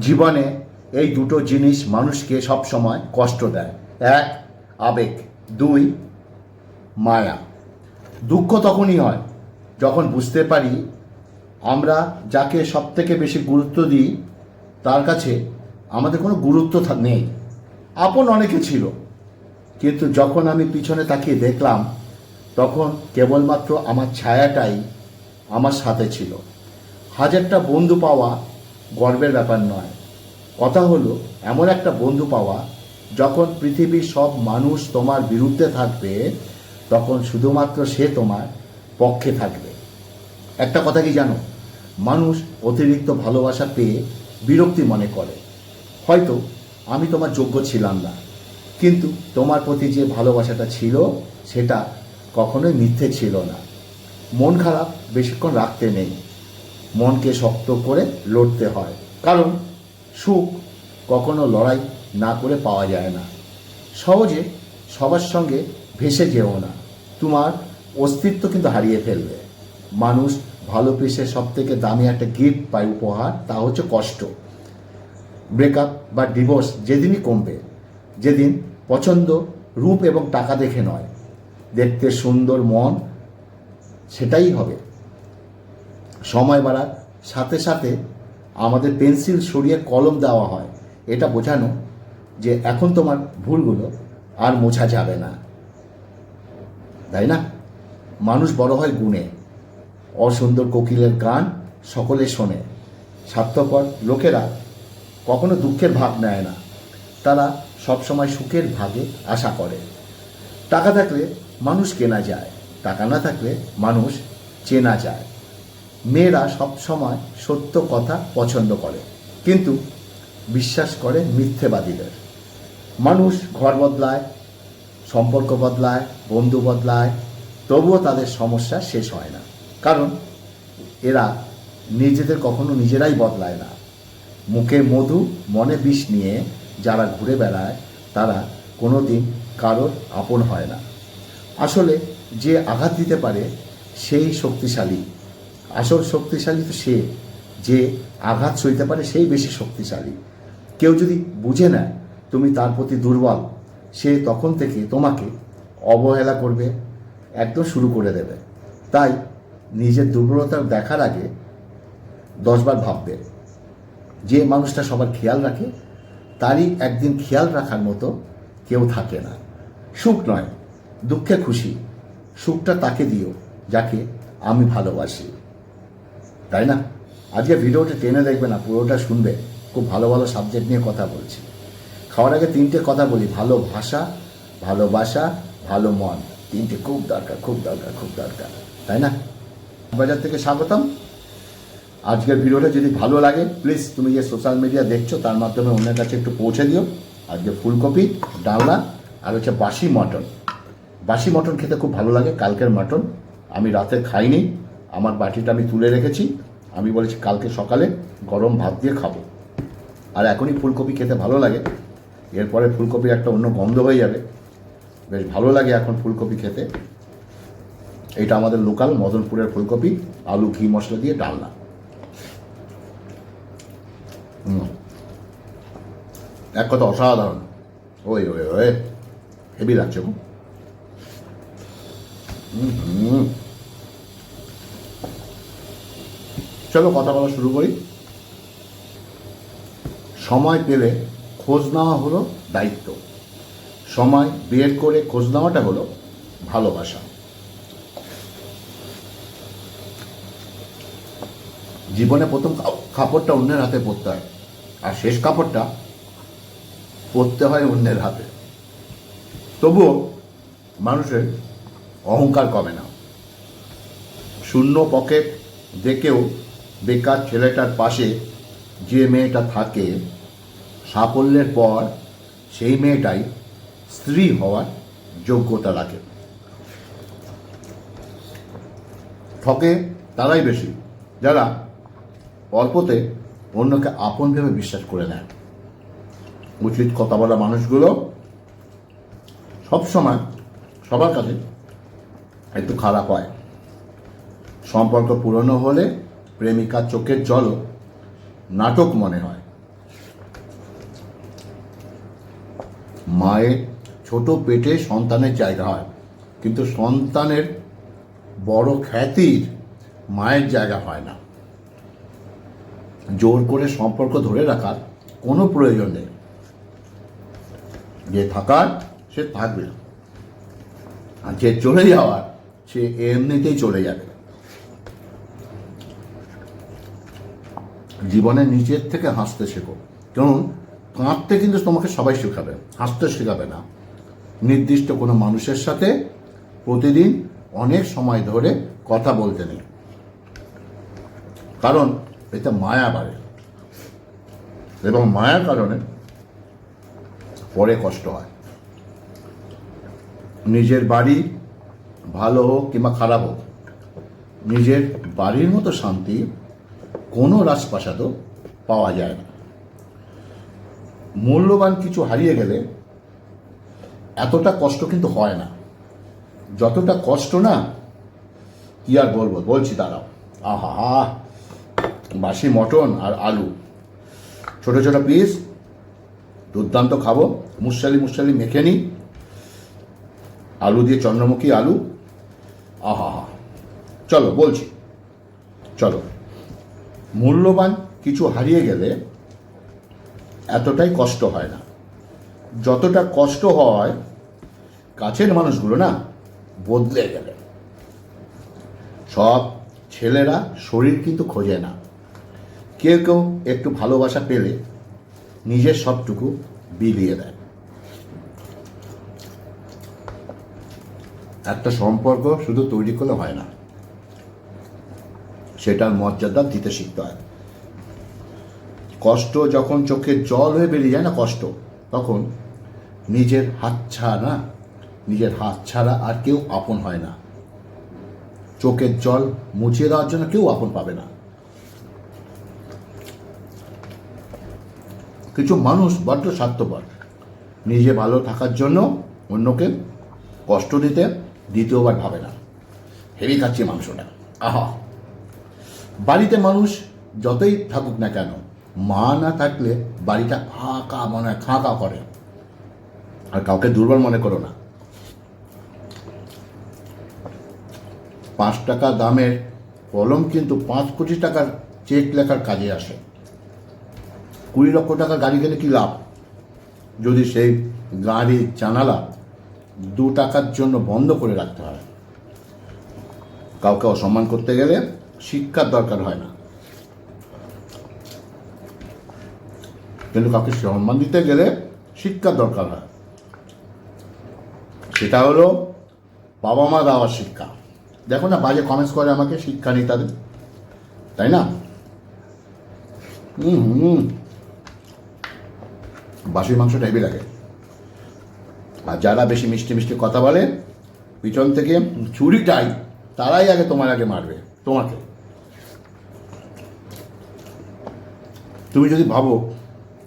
জীবনে এই দুটো জিনিস মানুষকে সবসময় কষ্ট দেয়। এক, আবেগ। দুই, মায়া। দুঃখ তখনই হয় যখন বুঝতে পারি আমরা যাকে সব থেকে বেশি গুরুত্ব দিই, তার কাছে আমাদের কোনো গুরুত্ব নেই। আপন অনেকে ছিল। কিন্তু যখন আমি পিছনে তাকিয়ে দেখলাম, তখন কেবলমাত্র আমার ছায়াটাই আমার সাথে ছিল। হাজারটা বন্ধু পাওয়া গর্বের ব্যাপার নয়। কথা হলো, এমন একটা বন্ধু পাওয়া, যখন পৃথিবীর সব মানুষ তোমার বিরুদ্ধে থাকবে, তখন শুধুমাত্র সে তোমার পক্ষে থাকবে। একটা কথা কি জানো? মানুষ অতিরিক্ত ভালোবাসা পেয়ে বিরক্তি মনে করে। হয়তো আমি তোমার যোগ্য ছিলাম না, কিন্তু তোমার প্রতি যে ভালোবাসাটা ছিল, সেটা কখনোই মিথ্যে ছিল না। মন খারাপ বেশিক্ষণ রাখতে নেই। মনকে শক্ত করে লড়তে হয়। কারণ সুখ কখনো লড়াই না করে পাওয়া যায় না। সহজে সবার সঙ্গে ভেসে যেও না। তোমার অস্তিত্ব কিন্তু হারিয়ে ফেলবে। মানুষ ভালো পেশে সব থেকে দামি একটা গিফট পায় উপহার, তা হচ্ছে কষ্ট। ব্রেকআপ বা ডিভোর্স যেদিনই কমবে, যেদিন পছন্দ রূপ এবং টাকা দেখে নয়, দেখতে সুন্দর মন, সেটাই হবে। সময় বাড়ার সাথে সাথে আমাদের পেন্সিল সরিয়ে কলম দেওয়া হয়। এটা বোঝানো যে এখন তোমার ভুলগুলো আর মোছা যাবে না। তাই না? মানুষ বড় হয় গুণে। অসুন্দর কোকিলের গান সকলে শোনে। স্বার্থপর লোকেরা কখনো দুঃখের ভাগ নেয় না। তারা সবসময় সুখের ভাগে আশা করে। টাকা থাকলে মানুষ কেনা যায়। টাকা না থাকলে মানুষ চেনা যায়। মেয়েরা সব সময় সত্য কথা পছন্দ করে, কিন্তু বিশ্বাস করে মিথ্যেবাদীদের। মানুষ ঘর বদলায়, সম্পর্ক বদলায়, বন্ধু বদলায়, তবুও তাদের সমস্যা শেষ হয় না। কারণ এরা নিজেদের কখনো নিজেরাই বদলায় না। মুখে মধু, মনে বিষ নিয়ে যারা ঘুরে বেড়ায়, তারা কোনো দিন কারোর আপন হয় না। আসলে যে আঘাত দিতে পারে, সেই শক্তিশালী। আসল শক্তিশালী তো সে, যে আঘাত সইতে পারে সেই বেশি শক্তিশালী। কেউ যদি বুঝে নেয়, তুমি তার প্রতি দুর্বল সে তখন থেকে তোমাকে অবহেলা করবে, একদম শুরু করে দেবে। তাই নিজের দুর্বলতা দেখার আগে দশবার ভাববে। যে মানুষটা সবার খেয়াল রাখে, তারই একদিন খেয়াল রাখার মতো কেউ থাকে না। সুখ নয়, দুঃখে খুশি। সুখটা তাকে দিও, যাকে আমি ভালোবাসি। তাই না? আজকে ভিডিওটা টেনে দেখবে না, পুরোটা শুনবে। খুব ভালো ভালো সাবজেক্ট নিয়ে কথা বলছি। খাওয়ার আগে তিনটে কথা বলি, ভালো ভাষা ভালোবাসা ভালো মন। তিনটে খুব দরকার খুব দরকার খুব দরকার। তাই না? বাজার থেকে স্বাগতম। আজকের ভিডিওটা যদি ভালো লাগে প্লিজ তুমি যে সোশ্যাল মিডিয়া দেখছ, তার মাধ্যমে অন্যের কাছে একটু পৌঁছে দিও। আজকে ফুলকপি ডালনা আর হচ্ছে বাসি মটন। বাসি মটন খেতে খুব ভালো লাগে, কালকের মটন। আমি রাতে খাইনি। আমার বাটিটা আমি তুলে রেখেছি। আমি বলেছি কালকে সকালে গরম ভাত দিয়ে খাব। আর এখনই ফুলকপি খেতে ভালো লাগে। এরপরে ফুলকপির একটা অন্য গন্ধ হয়ে যাবে। বেশ ভালো লাগে এখন ফুলকপি খেতে। এটা আমাদের লোকাল মদনপুরের ফুলকপি আলু ঘি মশলা দিয়ে ডালনা। হুম। এক কথা অসাধারণ। ওই ওই ওই হেভি লাগছে গো। হুম, হুম। চলো কথা বলা শুরু করি। সময় পেলে খোঁজ নেওয়া হলো দায়িত্ব। সময় বের করে খোঁজ নেওয়াটা হলো ভালোবাসা। জীবনে প্রথম কাপড়টা অন্যের হাতে পরতে হয়, আর শেষ কাপড়টা পরতে হয় অন্যের হাতে। তবুও মানুষের অহংকার কমে না। শূন্য পকেট দেখেও বেকার ছেলেটার পাশে যে মেয়েটা থাকে, সাফল্যের পর সেই মেয়েটাই স্ত্রী হওয়ার যোগ্যতা রাখে। ঠকে তারাই বেশি, যারা অল্পতে অন্যকে আপন ভেবে বিশ্বাস করে নেয়। উচিত কথা বলা মানুষগুলো সবসময় সবার কাছে একটু খারাপ হয়। সম্পর্ক পুরনো হলে প্রেমিকা চোখের জল নাটক মনে হয়। মায়ের ছোট পেটে সন্তানের জায়গা হয়, কিন্তু সন্তানের বড় খ্যাতির মায়ের জায়গা হয় না। জোর করে সম্পর্ক ধরে রাখার কোনো প্রয়োজন নেই। যে থাকার, সে থাকবে। আর যে চলে যাওয়ার, সে এমনিতেই চলে যাবে। জীবনে নিজের থেকে হাসতে শেখো। কারণ কাঁদতে কিন্তু তোমাকে সবাই শেখাবে, হাসতে শেখাবে না। নির্দিষ্ট কোনো মানুষের সাথে প্রতিদিন অনেক সময় ধরে কথা বলতে নেই। কারণ এতে মায়া বাড়ে। এবং মায়ার কারণে পরে কষ্ট হয়। নিজের বাড়ি ভালো হোক কিংবা খারাপ হোক, নিজের বাড়ির মতো শান্তি কোনো রাজপ্রাসাদও পাওয়া যায় না। মূল্যবান কিছু হারিয়ে গেলে এতটা কষ্ট কিন্তু হয় না। যতটা কষ্ট না, কি আর বলব? বলছি, দাঁড়াও। আহা, হা, বাসি মটন আর আলু। ছোট ছোট পিস দুর্দান্ত খাব। মুসালি মুসালি মেখে নিই। আলু দিয়ে চন্দ্রমুখী আলু। আহা, হা। চলো, বলছি। চলো। মূল্যবান কিছু হারিয়ে গেলে এতটাই কষ্ট হয় না। যতটা কষ্ট হয়, কাছের মানুষগুলো না বদলে গেলে। সব ছেলেরা শরীর কিন্তু খোঁজে না। কেউ কেউ একটু ভালোবাসা পেলে নিজের সবটুকু বিলিয়ে দেয়। একটা সম্পর্ক শুধু তৈরি করলে হয় না। সেটার মর্যাদা দিতে শিখতে হয়। কষ্ট যখন চোখে জল হয়ে বেরিয়ে যায় না কষ্ট, তখন নিজের হাত ছাড়া, নিজের হাত ছাড়া আর কেউ আপন হয় না। চোখের জল মুছিয়ে দেওয়ার জন্য কেউ আপন পাবে না। কিছু মানুষ বড্ড স্বার্থপর। নিজে ভালো থাকার জন্য অন্যকে কষ্ট দিতে দ্বিতীয়বার ভাবে না। হেভি খাচ্ছে মাংসটা। আহা! বাড়িতে মানুষ যতই থাকুক না কেন, মা না থাকলে বাড়িটা ফাঁকা মনে হয় খাঁকা করে। আর কাউকে দুর্বল মনে করো না। পাঁচ টাকা দামের কলম কিন্তু পাঁচ কোটি টাকার চেক লেখার কাজে আসে। কুড়ি লক্ষ টাকা গাড়ি কিনে কি লাভ? যদি সেই গাড়ির জানালা দু টাকার জন্য বন্ধ করে রাখতে হয়। কাউকে অসম্মান করতে গেলে শিক্ষার দরকার হয় না। কিন্তু কাউকে সম্মান দিতে গেলে শিক্ষার দরকার হয়। সেটা হলো বাবা মা দেওয়ার শিক্ষা। দেখো না বাজে কমেন্টস করে আমাকে, শিক্ষা নেই তাদের। তাই না? হুম হুম বাসির মাংসটা হেভি লাগে। আর যারা বেশি মিষ্টি মিষ্টি কথা বলে, পিছন থেকে চুরিটাই, তারাই আগে তোমার আগে মারবে, তোমাকে। তুমি যদি ভাবো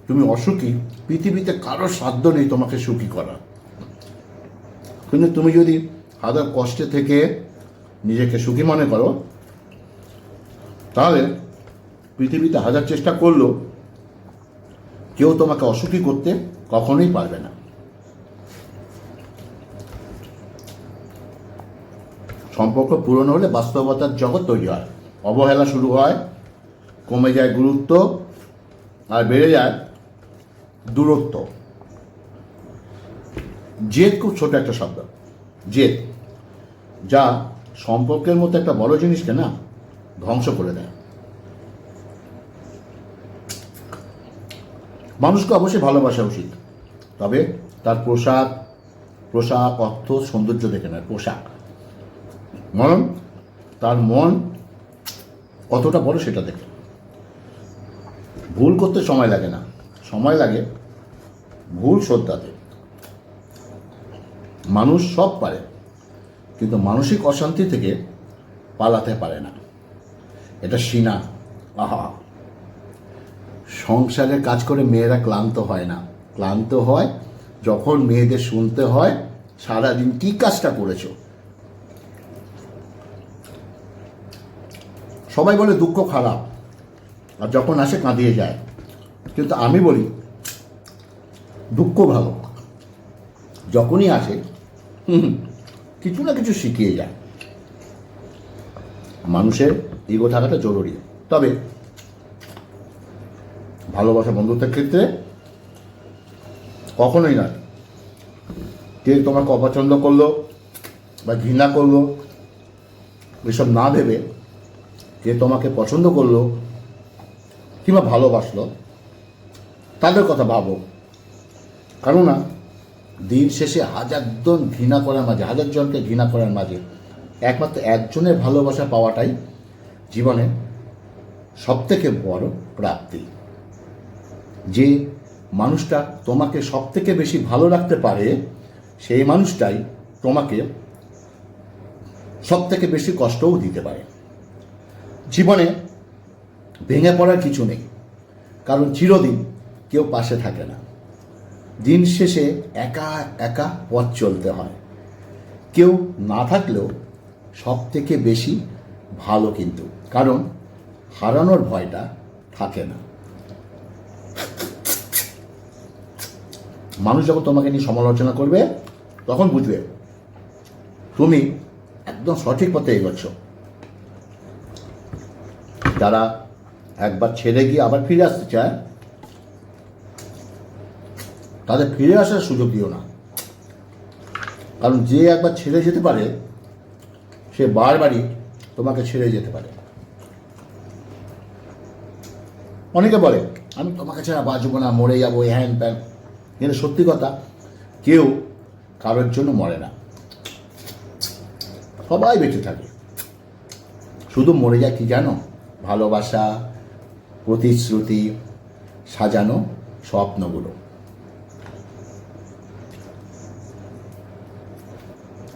তুমি অসুখী, পৃথিবীতে কারোর সাধ্য নেই তোমাকে সুখী করা কিন্তু তুমি যদি হাজার কষ্টে থেকে নিজেকে সুখী মনে করো, তাহলে পৃথিবীতে হাজার চেষ্টা করলেও কেউ তোমাকে অসুখী করতে কখনোই পারবে না। সম্পর্ক পূরণ হলে বাস্তবতার জগৎ তৈরি হয়। অবহেলা শুরু হয়, কমে যায় গুরুত্ব আর বেড়ে যায় দূরত্ব। জেদ খুব ছোট একটা শব্দ। জেদ, যা সম্পর্কের মতো একটা বড় জিনিসকে না ধ্বংস করে দেয়। মানুষকে অবশ্যই ভালোবাসা উচিত, তবে তার পোশাক পোশাক, অর্থ, সৌন্দর্য দেখে নয়, পোশাক। মন তার মন কতটা বড় সেটা দেখে। ভুল করতে সময় লাগে না। সময় লাগে ভুল শ্রদ্ধাতে। মানুষ সব পারে, কিন্তু মানসিক অশান্তি থেকে পালাতে পারে না। এটা সিনা। আহা। সংসারে কাজ করে মেয়েরা ক্লান্ত হয় না। ক্লান্ত হয় যখন মেয়েদের শুনতে হয়, সারাদিন কী কাজটা করেছ? সবাই বলে, দুঃখ খারাপ। আর যখন আসে কাঁদিয়ে যায়। কিন্তু আমি বলি, দুঃখ ভালো। যখনই আসে কিছু না কিছু শিখিয়ে যায়। মানুষের ইগো থাকাটা জরুরি। তবে, ভালোবাসা বন্ধুত্বের ক্ষেত্রে কখনোই নয়। কে তোমাকে অপছন্দ করল বা ঘৃণা করল, এসব না ভেবে কে তোমাকে পছন্দ করল কিংবা ভালোবাসলো, তাদের কথা ভাবো। কারণ না দিন শেষে হাজারজন ঘৃণা করার মাঝে হাজার জনকে ঘৃণা করার মাঝে একমাত্র একজনের ভালোবাসা পাওয়াটাই জীবনে সবথেকে বড় প্রাপ্তি। যে মানুষটা তোমাকে সবথেকে বেশি ভালো রাখতে পারে, সেই মানুষটাই তোমাকে সবথেকে বেশি কষ্টও দিতে পারে। জীবনে ভেঙে পড়ার কিছু নেই। কারণ চিরদিন কেউ পাশে থাকে না। দিন শেষে একা একা পথ চলতে হয়। কেউ না থাকলেও সব থেকে বেশি ভালো কিন্তু, কারণ হারানোর ভয়টা থাকে না। মানুষ যখন তোমাকে নিয়ে সমালোচনা করবে, তখন বুঝবে তুমি একদম সঠিক পথে এগোচ্ছ। যারা একবার ছেড়ে গিয়ে আবার ফিরে আসতে চায়? তাদের ফিরে আসার সুযোগ দিও না। কারণ যে একবার ছেড়ে যেতে পারে, সে বারবারই তোমাকে ছেড়ে যেতে পারে। অনেকে বলে, আমি তোমাকে ছাড়া বাঁচবো না, মরে যাব হ্যান প্যান কিন্তু সত্যি কথা, কেউ কারোর জন্য মরে না। সবাই বেঁচে থাকে। শুধু মরে যায় কি জানো? ভালোবাসা প্রতিশ্রুতি সাজানো স্বপ্নগুলো।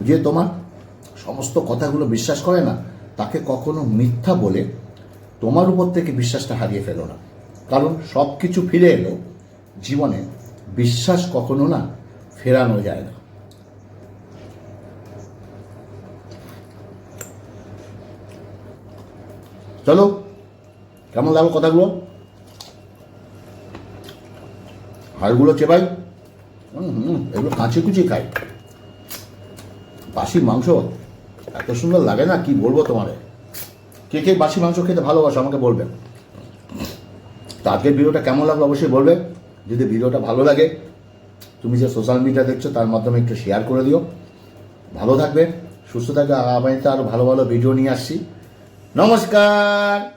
যে তোমার সমস্ত কথাগুলো বিশ্বাস করে না, তাকে কখনো মিথ্যা বলে তোমার উপর থেকে বিশ্বাসটা হারিয়ে ফেলো না। কারণ সব কিছু ফিরে এলো, জীবনে বিশ্বাস কখনো না ফেরানো যায় না। চলো কেমন লাগল কথাগুলো? হাড়গুলো চেপাই হুম হুম, এগুলো কাঁচি কুচি খাই। বাসি মাংস? এত সুন্দর লাগে না, কি বলব তোমারে? কে কে বাসি মাংস খেতে ভালোবাসো আমাকে বলবে। তো আজকের ভিডিওটা কেমন লাগল অবশ্যই বলবে। যদি ভিডিওটা ভালো লাগে, তুমি যে সোশ্যাল মিডিয়া দেখছ, তার মাধ্যমে একটু শেয়ার করে দিও। ভালো থাকবে, সুস্থ থাকবে আগামীতে আরও ভালো ভালো ভিডিও নিয়ে আসছি। নমস্কার!